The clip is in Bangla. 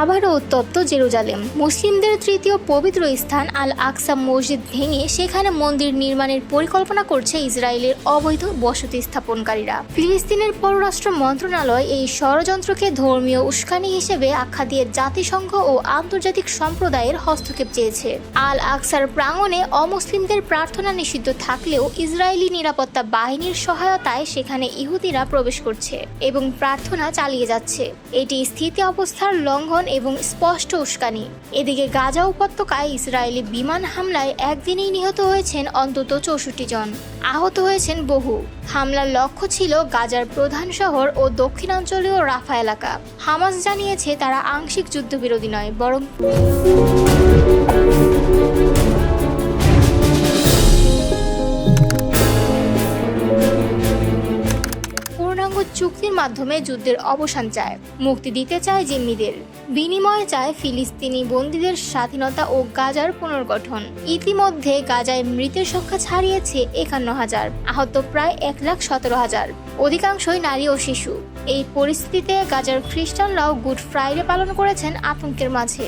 আবারও উত্তপ্ত জেরুজালেম। মুসলিমদের তৃতীয় পবিত্র স্থান আল আকসা মসজিদ ভেঙে সেখানে মন্দির নির্মাণের পরিকল্পনা করছে ইসরায়েলের অবৈধ বসতি স্থাপনকারীরা। ফিলিস্তিনের পররাষ্ট্র মন্ত্রণালয় এই ষড়যন্ত্রকে ধর্মীয় উস্কানি হিসেবে আখ্যা দিয়ে জাতিসংঘ ও আন্তর্জাতিক সম্প্রদায়ের হস্তক্ষেপ চেয়েছে। আল আকসার প্রাঙ্গণে অমুসলিমদের প্রার্থনা নিষিদ্ধ থাকলেও ইসরায়েলি নিরাপত্তা বাহিনীর সহায়তায় সেখানে ইহুদিরা প্রবেশ করছে এবং প্রার্থনা চালিয়ে যাচ্ছে। এটি স্থিতি অবস্থার লঙ্ঘন এবং স্পষ্ট উস্কানি। এদিকে গাজা উপত্যকায় ইসরায়েলি বিমান হামলায় একদিনেই নিহত হয়েছেন অন্তত চৌষট্টি জন। আহত হয়েছেন বহু। হামলার লক্ষ্য ছিল গাজার প্রধান শহর ও দক্ষিণাঞ্চলীয় রাফা এলাকা। হামাস জানিয়েছে, তারা আংশিক যুদ্ধবিরোধী নয়, বরং পূর্ণাঙ্গ চুক্তির মাধ্যমে যুদ্ধের অবসান চায়, মুক্তি দিতে চায় জিম্মিদের। বিনিময়ে চায় ফিলিস্তিনি বন্দীদের স্বাধীনতা ও গাজার পুনর্গঠন। ইতিমধ্যে গাজায় মৃতের সংখ্যা ছাড়িয়েছে একান্ন হাজার, আহত প্রায় এক লাখ সতেরো হাজার। অধিকাংশই নারী ও শিশু। এই পরিস্থিতিতে গাজার খ্রিস্টানরাও গুড ফ্রাইডে পালন করেছেন আতঙ্কের মাঝে।